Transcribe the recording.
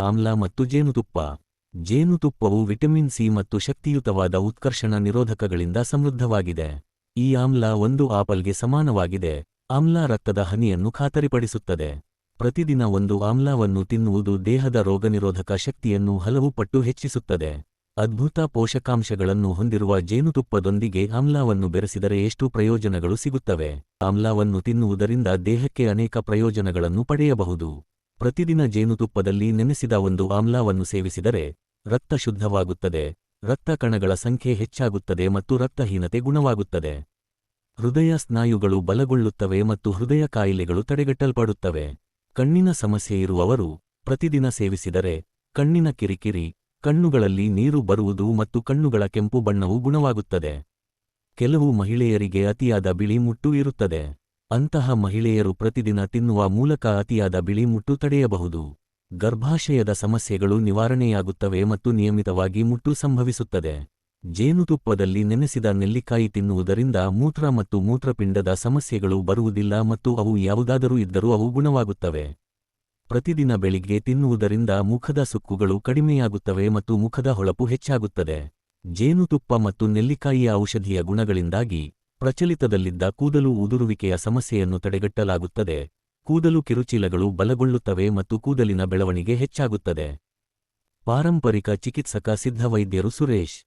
ಆಮ್ಲ ಮತ್ತು ಜೇನುತುಪ್ಪ. ಜೇನುತುಪ್ಪವು ವಿಟಮಿನ್ ಸಿ ಮತ್ತು ಶಕ್ತಿಯುತವಾದ ಉತ್ಕರ್ಷಣ ನಿರೋಧಕಗಳಿಂದ ಸಮೃದ್ಧವಾಗಿದೆ. ಈ ಆಮ್ಲ ಒಂದು ಆಪಲ್ಗೆ ಸಮಾನವಾಗಿದೆ. ಆಮ್ಲ ರಕ್ತದ ಹನಿಯನ್ನು ಖಾತರಿಪಡಿಸುತ್ತದೆ. ಪ್ರತಿದಿನ ಒಂದು ಆಮ್ಲವನ್ನು ತಿನ್ನುವುದು ದೇಹದ ರೋಗನಿರೋಧಕ ಶಕ್ತಿಯನ್ನು ಹಲವು ಪಟ್ಟು ಹೆಚ್ಚಿಸುತ್ತದೆ. ಅದ್ಭುತ ಪೋಷಕಾಂಶಗಳನ್ನು ಹೊಂದಿರುವ ಜೇನುತುಪ್ಪದೊಂದಿಗೆ ಆಮ್ಲವನ್ನು ಬೆರೆಸಿದರೆ ಎಷ್ಟು ಪ್ರಯೋಜನಗಳು ಸಿಗುತ್ತವೆ? ಆಮ್ಲವನ್ನು ತಿನ್ನುವುದರಿಂದ ದೇಹಕ್ಕೆ ಅನೇಕ ಪ್ರಯೋಜನಗಳನ್ನು ಪಡೆಯಬಹುದು. ಪ್ರತಿದಿನ ಜೇನುತುಪ್ಪದಲ್ಲಿ ನೆನೆಸಿದ ಒಂದು ಆಮ್ಲವನ್ನು ಸೇವಿಸಿದರೆ ರಕ್ತ ಶುದ್ಧವಾಗುತ್ತದೆ. ರಕ್ತ ಕಣಗಳ ಸಂಖ್ಯೆ ಹೆಚ್ಚಾಗುತ್ತದೆ ಮತ್ತು ರಕ್ತಹೀನತೆ ಗುಣವಾಗುತ್ತದೆ. ಹೃದಯ ಸ್ನಾಯುಗಳು ಬಲಗೊಳ್ಳುತ್ತವೆ ಮತ್ತು ಹೃದಯ ಕಾಯಿಲೆಗಳು ತಡೆಗಟ್ಟಲ್ಪಡುತ್ತವೆ. ಕಣ್ಣಿನ ಸಮಸ್ಯೆ ಇರುವವರು ಪ್ರತಿದಿನ ಸೇವಿಸಿದರೆ ಕಣ್ಣಿನ ಕಿರಿಕಿರಿ, ಕಣ್ಣುಗಳಲ್ಲಿ ನೀರು ಬರುವುದು ಮತ್ತು ಕಣ್ಣುಗಳ ಕೆಂಪು ಬಣ್ಣವು ಗುಣವಾಗುತ್ತದೆ. ಕೆಲವು ಮಹಿಳೆಯರಿಗೆ ಅತಿಯಾದ ಬಿಳಿ ಮುಟ್ಟು ಇರುತ್ತದೆ. ಅಂತಹ ಮಹಿಳೆಯರು ಪ್ರತಿದಿನ ತಿನ್ನುವ ಮೂಲಕ ಅತಿಯಾದ ಬಿಳಿ ಮುಟ್ಟು ತಡೆಯಬಹುದು. ಗರ್ಭಾಶಯದ ಸಮಸ್ಯೆಗಳು ನಿವಾರಣೆಯಾಗುತ್ತವೆ ಮತ್ತು ನಿಯಮಿತವಾಗಿ ಮುಟ್ಟು ಸಂಭವಿಸುತ್ತದೆ. ಜೇನುತುಪ್ಪದಲ್ಲಿ ನೆನೆಸಿದ ನೆಲ್ಲಿಕಾಯಿ ತಿನ್ನುವುದರಿಂದ ಮೂತ್ರ ಮತ್ತು ಮೂತ್ರಪಿಂಡದ ಸಮಸ್ಯೆಗಳು ಬರುವುದಿಲ್ಲ ಮತ್ತು ಅವು ಯಾವುದಾದರೂ ಇದ್ದರೂ ಅವು ಗುಣವಾಗುತ್ತವೆ. ಪ್ರತಿದಿನ ಬೆಳಿಗ್ಗೆ ತಿನ್ನುವುದರಿಂದ ಮುಖದ ಸುಕ್ಕುಗಳು ಕಡಿಮೆಯಾಗುತ್ತವೆ ಮತ್ತು ಮುಖದ ಹೊಳಪು ಹೆಚ್ಚಾಗುತ್ತದೆ. ಜೇನುತುಪ್ಪ ಮತ್ತು ನೆಲ್ಲಿಕಾಯಿಯ ಔಷಧೀಯ ಗುಣಗಳಿಂದಾಗಿ ಪ್ರಚಲಿತದಲ್ಲಿದ್ದ ಕೂದಲು ಉದುರುವಿಕೆಯ ಸಮಸ್ಯೆಯನ್ನು ತಡೆಗಟ್ಟಲಾಗುತ್ತದೆ. ಕೂದಲು ಕಿರುಚೀಲಗಳು ಬಲಗೊಳ್ಳುತ್ತವೆ ಮತ್ತು ಕೂದಲಿನ ಬೆಳವಣಿಗೆ ಹೆಚ್ಚಾಗುತ್ತದೆ. ಪಾರಂಪರಿಕ ಚಿಕಿತ್ಸಕ ಸಿದ್ಧವೈದ್ಯರು ಸುರೇಶ್